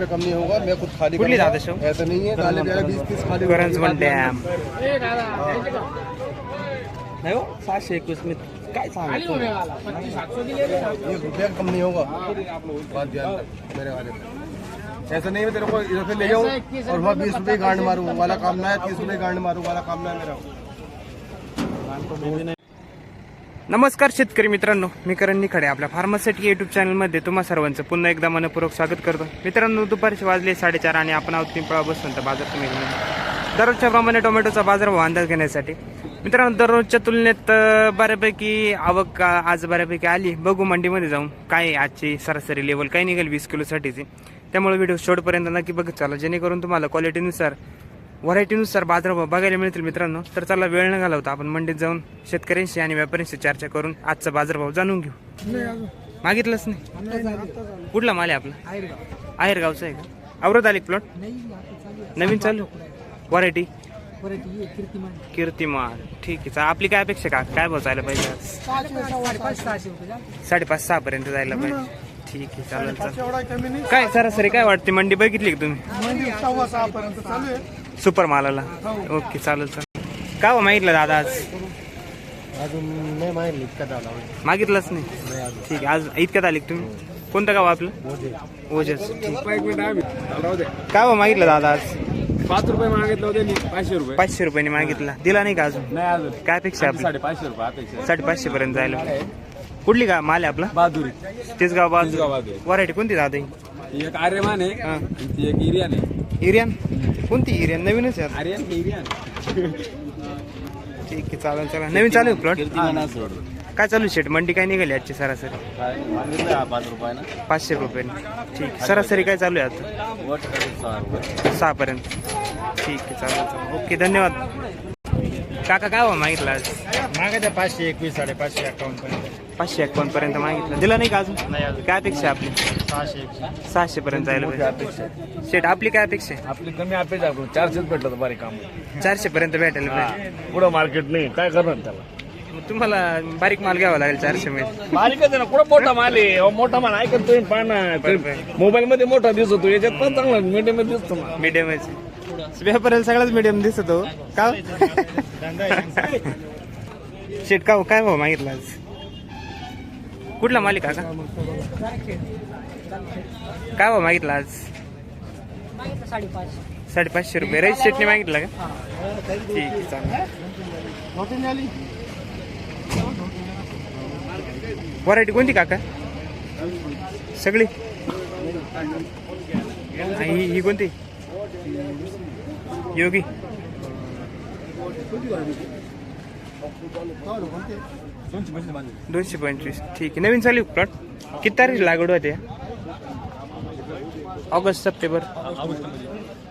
रुपये कम नहीं होगा मैं खुद खाली शेव? ऐसा नहीं है डाले मेरा बीस तीस खाली करंजवन डॅम नाही हो सहाशे एकवीस मी काय सांगतो एक रुपया कम नहीं होगा। बात ध्यान मेरे वाले ऐसा नहीं है तेरे को इधर से ले जाऊँ और वहाँ बीस रुपये गांड मारूँ वाला काम ना है तीस रुपये गांड मारूँ वाला काम ना है मेरा। नमस्कार शेतकरी मित्रांनो मी करण निखडे आपल्या फार्मासिटी युट्यूब चॅनलमध्ये तुम्हा सर्वांचं पुन्हा एकदा मनपूर्वक स्वागत करतो. मित्रांनो दुपारचे वाजले साडेचार आणि आपण आहोत पिंपळा बसून तर बाजार तुम्ही दररोजच्या प्रमाणे टोमॅटोचा बाजारभाव अंदाज घेण्यासाठी. मित्रांनो दररोजच्या तुलनेत बऱ्यापैकी आवक आज बऱ्यापैकी आली. बघू मंडीमध्ये जाऊन काय आजची सरासरी लेवल काय निघेल वीस किलोसाठीची. त्यामुळे व्हिडिओ शेवटपर्यंत नक्की बघत चाला. जेणेकरून तुम्हाला क्वालिटीनुसार व्हरायटीनुसार बाजारभाव बघायला मिळतील मित्रांनो. तर चला वेळ न घालवता आपण मंडीत जाऊन शेतकऱ्यांशी आणि व्यापाऱ्यांशी चर्चा करून आजचा बाजारभाव जाणून घेऊ. मागितलंच नाही? कुठला माल आहे आपला? आहेर गावचा आहे का? आवरत आली प्लॉट नवीन चालू? व्हरायटी? कीर्तिमान. ठीक आहे आपली काय अपेक्षा का? काय भाव जायला पाहिजे? साडेपाच सहा पर्यंत जायला पाहिजे. ठीक आहे चालेल चालेल. काय सरासरी काय वाटते? मंडी बघितली का तुम्ही? सुपर मालाला ओके चालेल चालेल. काय हो मागितलं दादा आज? अजून नाही माहिती इतका झाला मागितलंच नाही? ठीक आहे आज इतक्यात आली का तुम्ही? कोणतं गाव आपलं? ओजस काय हो मागितलं दादा आज? पाच रुपये मागितले होते नी पाचशे रुपये. पाचशे रुपयाने मागितला. दिला नाही का अजून? नाही अजून. काय अपेक्षा आहे आपली? साडेपाचशे रुपये अपेक्षा साडेपाचशे पर्यंत जायला. कुठली का माल आहे आपला? बहादुरी. तेच गाव बाजू बहादुरी. व्हरायटी कोणती दादा ही? ही एक आर्यमान आहे. हा. आणि ती एक इरियन आहे. इरियन कोणती इरियन नवीनच आहे. आर्यन की इरियन ठीक आहे चालेल चला नवीन चालू प्लॉट काय चालू शेट? मंडी काय निघाली आजची सरासरी? पाच रुपयानं पाचशे रुपयाने ठीक आहे. सरासरी काय चालू आहे आता? वट सहा रुपये. सहा पर्यंत ठीक आहे चालेल चालेल. ओके धन्यवाद. काका काय हो मागितलं आज? मागायचं पाचशे एकवीस साडेपाचशे अकाउंट पर्यंत. पाचशे एकावन्न पर्यंत मागितलं. दिला नाही का अजून? नाही अजून. काय अपेक्षा आहे आपली? सहाशे एकशे. सहाशे पर्यंत जायला पाहिजे शेट आपली काय अपेक्षा आहे? आपली कमी अपेक्षा आपण चारशेच भेटलं तर बारीक काम. चारशे पर्यंत भेटायला पाहिजे पुढं मार्केट नाही. काय करणार त्याला? मग तुम्हाला बारीक माल घ्यावा लागेल चारशे मध्ये. मालिकच आहे ना. कुठं मोठा माल आहे? अहो, मोठा माल ऐकत तुम्ही पाहना मोबाईल मध्ये मोठा दिसतो. याच्यात पण चांगला मीडियममध्ये दिसतो ना. मीडियम व्यापाऱ्याला सगळाच मीडियम दिसत. हो का शेट का काय भाऊ मागितला आज? कुठला मालिक का? काय बा मागितला आज? साडेपाचशे रुपये. रईस चटणी मागितला का? ठीक आहे चालेल व्हरायटी कोणती काका? सगळी? आणि ही ही कोणती? योगी? दोनशे पंचवीस. ठीक आहे. नवीन चालू प्लॉट किती तारीख लागवड होते? August September.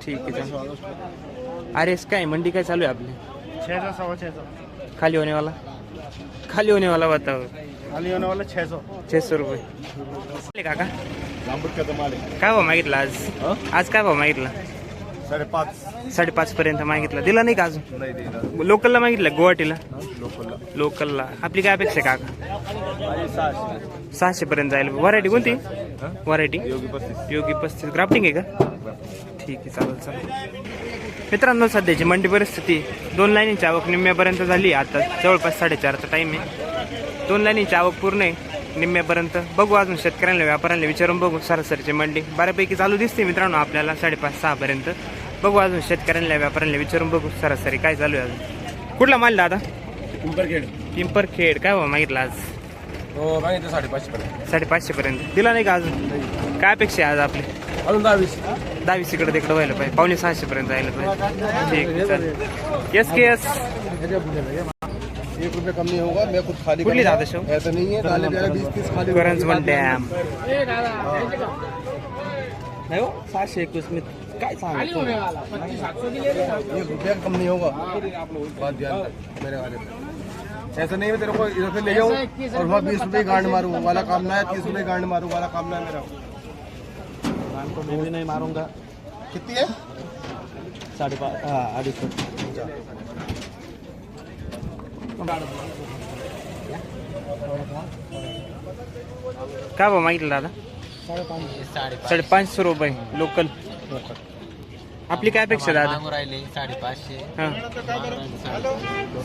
ठीक आहे चालेल. अरे काय मंडी काय चालू आहे आपली? छः सौ सवा छः सौ खाली होने वाला खाली होने वाला बताओ खाली होने वाला छः सौ छे सौ रुपये काका काय भाव मागितला आज? आज काय भाव मागितला? साडेपाच. साडेपाच पर्यंत मागितला. दिला नाही का अजून? नाही लोकलला मागितलं गुवाहाटीला? लोकलला. लोकलला. आपली काय अपेक्षा आहे काका? आणि सहाशे. सहाशे पर्यंत जाईल. व्हरायटी कोणती? व्हरायटी. योगी पस्तीस. योगी पस्तीस. ग्राफ्टिंग आहे का? ठीक आहे चालेल चालेल. मित्रांनो सध्याची मंडी परिस्थिती. दोन लाईनीची आवक निम्म्यापर्यंत झाली. आता जवळपास साडेचारचा टाईम आहे. दोन लाईनीची आवक पूर्ण आहे. निम्म्यापर्यंत बघू अजून शेतकऱ्यांना व्यापाऱ्यांना विचारून बघू. सरासरीची मंडी बऱ्यापैकी चालू दिसते मित्रांनो आपल्याला साडेपाच सहापर्यंत. बघू अजून शेतकऱ्यांना व्यापाऱ्यांना विचारून बघू सरासरी काय चालू आहे अजून. कुठला माल दादा? पिंपरखेड. पिंपरखेड काय हो मागितला आज? हो मागितलं साडेपाचशे पर्यंत साडेपाचशे पर्यंत दिला नाही का अजून? काय अपेक्षा आहे आज आपली? अजून दहावीस. दहावीस इकडे तिकडे व्हायला पाहिजे. पावणे सहाशे पर्यंत जायला पाहिजे. ठीक चालेल. येस के येस एक रुपये कम होगा मैं खुद खाली कुठली। दादा शेव? ऐसा नहीं है डाले मेरा बीस तीस खाली करंजवन डॅम. नाही हो सहाशे एकवीस मी एक रुपया कम नहीं होगा। बात ध्यान मेरे वाले ऐसा नहीं है तेरे को इधर से ले जाऊँ और वहाँ बीस रुपये गांड मारूँ वाला काम ना है तीस रुपये गांड मारूँ वाला काम ना है मेरा। नाही मारूँगा। कितनी है? साडेपाच हा अडीच काय भाऊ मागितलं दादा? साडेपाचशे रुपये लोकल आपली काय अपेक्षा दादा? मागू राहिले साडेपाचशे. हां.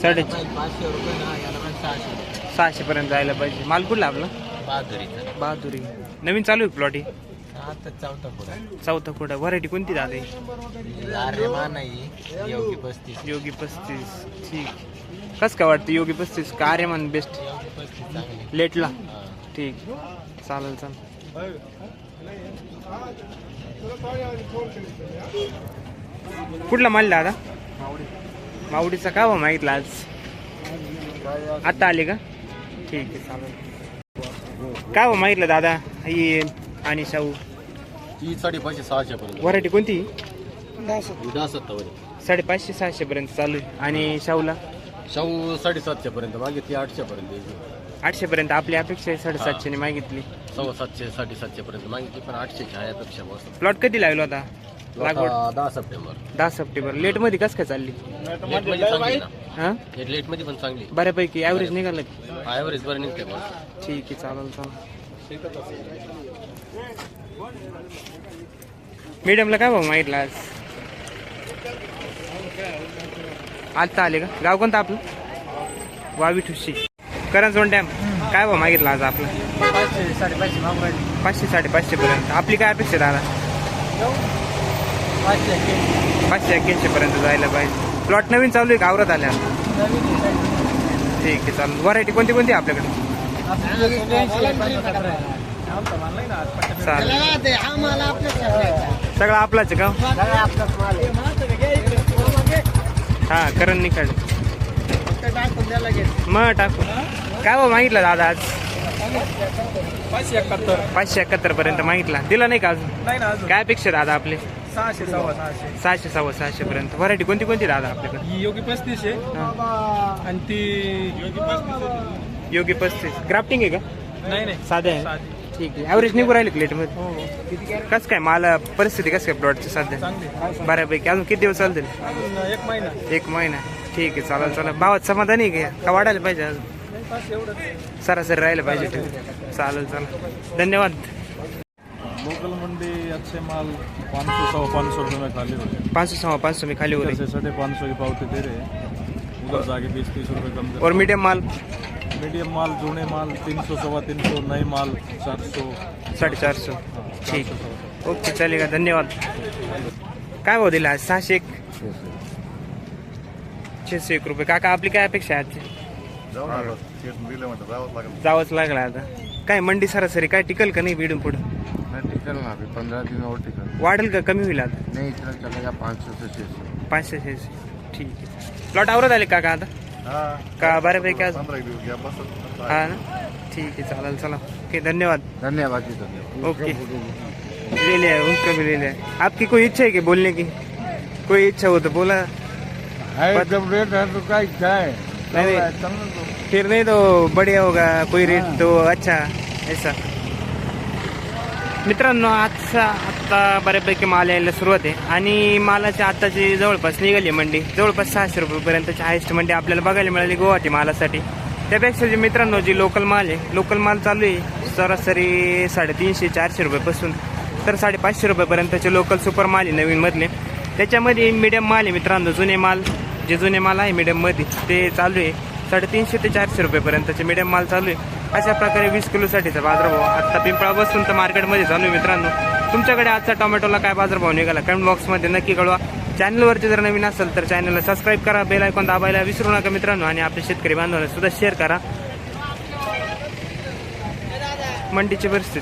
साडे साडे पाचशे रुपये ना याला पण सहाशे. सहाशे पर्यंत जायला पाहिजे. माल कुठला आपला? बहादुरीचा. बहादुरी. नवीन चालू आहे प्लॉट आता चौथा पुढा. चौथा कुठं व्हरायटी कोणती दादा ही? अरे मा नाही. योगी पस्तीस. योगी पस्तीस. ठीक. कस काय वाटतं? योगी पस्तीस का आर्यमान बेस्ट योगी पस्तीस चांगली. लेटला हा. ठीक. चालेल चालेल. कुठला माल दादा? मावडीचा का भाव मागितला आज? आता आले का? ठीक आहे चालेल. काय भाव मागितलं दादा? ही आणि शाहू? ही साडेपाचशे सहाशे पर्यंत. व्हरायटी कोणती? दहा सत्तावन्न साडेपाचशे सहाशे पर्यंत चालू आहे. आणि शाहूला? शाहू साडेसातशे पर्यंत मागितली आठशे पर्यंत आठशे पर्यंत आपली अपेक्षा आहे साडेसातशेने मागितली. सव्वा सातशे साडेसातशे पर्यंत मागितली पण आठशेच्या आहे अपेक्षा बस प्लॉट कधी लागलो आता? लागवड? दहा सप्टेंबर. दहा सप्टेंबर. लेटमध्ये कस काय चालली? लेटमध्ये चांगली ना. हा? लेटमध्ये पण चांगली. बऱ्यापैकी ॲव्हरेज निघालं की? ॲव्हरेज बरं निघते बस ठीक आहे चालेल चालेल. मीडियमला काय भाऊ मागितला आज? आता आले का? गाव कोणतं आपलं? वावी ठुशी. करंजोन डॅम. काय भाऊ मागितला आज आपलं? पाचशे साडेपाचशे पर्यंत. आपली काय अपेक्षा दादा? पाचशे एक्क्याऐंशी पर्यंत जायला पाहिजे. प्लॉट नवीन चालू आहे का? आवरत आल्या? ठीक आहे चालेल. व्हरायटी कोणती कोणती आहे आपल्याकडे? चालेल. सगळं आपलाच आहे का? हा करण निकाल मग टाकू. काय भाऊ मागितलं दादा आज? पाचशे एकाहत्तर. पाचशे एकाहत्तर पर्यंत मागितला. दिला नाही का अजून? नाही ना अजून. काय अपेक्षा दादा आपले? सहाशे सव्वा सहाशे. सहाशे सव्वा सहाशे पर्यंत. व्हरायटी कोणती कोणती दादा आपल्याकडे? ही योगी पस्तीस आहे. आणि ती योगी पस्तीस योगी पस्तीस. ग्राफ्टिंग आहे का? नाही नाही. साधे आहे. ठीक आहे. ॲव्हरेज निघू राहिले प्लेटमध्ये. हो. कसं काय मला परिस्थिती कसं काय प्लॉटची सध्या? चांगली बऱ्यापैकी. अजून किती दिवस चालतील? अजून एक महिना. एक महिना. ठीक आहे चालेल चालेल. भावात समाधानी आहे का? का वाढायला पाहिजे अजून? सरासरी राहिलं पाहिजे ते. चालेल चालेल. धन्यवाद. लोकल मंडी अच्छे माल पाँच सौ सौ पाँच सौ रुपये में खाली हो रहे पाच सौ सव्वा पाच सौ में खाली हो हैं रही से साढ़े पाँच सौ की पावती दे रहे हैं उधर जाके बीस तीस रुपये कम और मीडियम माल? मीडियम माल जूने माल तीन सौ सवा तीन सौ नए माल चार सौ साढ़े चार सौ ठीक ओके चलेगा धन्यवाद. काय भाव दिला आज? सहाशे एक? छेशे एक रुपये. काका आपली काय अपेक्षा आहे आजची? जावंच लागलं. आता. काय मंडी सरासरी काय टिकल का नाही बिडून पुढं? टिकल ना अभी पंद्रह दिन और टिकल. वाढेल का कमी होईल आता? नहीं इतना चलेगा पाँच सौ से छः सौ पाचशे ठीक आहे. प्लॉट आवरत आले काका आता? का बऱ्यापैकी आज? हा ना? ठीक है चालेल चला. ओके धन्यवाद. धन्यवाद जी धन्यवाद. ओके. ले लिया है उनका भी ले लिया है आपकी कोई इच्छा है कि बोलने की? कोई इच्छा हो तो बोला. है जब रेट है तो क्या इच्छा है? नहीं नहीं। फिर नहीं तो बढ़िया होगा कोई रेट तो अच्छा ऐसा। मित्रांनो आजचा आत्ता बऱ्यापैकी माल यायला सुरुवात आहे. आणि मालाची आत्ताची जवळपास निघाली मंडी. जवळपास सहाशे रुपयेपर्यंतची हायेस्ट मंडी आपल्याला बघायला मिळाली गुवाहाटी मालासाठी. त्यापेक्षा जे मित्रांनो जी लोकल माल आहे लोकल माल चालू आहे सरासरी साडेतीनशे चारशे रुपयापासून. तर साडेपाचशे रुपयापर्यंतचे लोकल सुपर माल आहे नवीनमधले त्याच्यामध्ये मीडियम माल आहे मित्रांनो जुने माल. जे जुने माल आहे मीडियममध्ये ते चालू आहे. साडेतीनशे ते चारशे रुपयेपर्यंतचे मीडियम माल चालू आहे. अशा प्रकारे वीस किलोसाठीचा बाजारभाव आत्ता पिंपळा बसून तर मार्केटमध्ये चालू आहे मित्रांनो. तुमच्याकडे आजचा टोमॅटोला काय बाजारभाव निघाला? कमेंट बॉक्समध्ये नक्की कळवा. चॅनलवरती जर नवीन असेल तर चॅनलला सबस्क्राईब करा बेल आयकॉन दाबायला विसरू नका मित्रांनो आणि आपल्या शेतकरी बांधवांना सुद्धा शेअर करा. मंडीची परिस्थिती.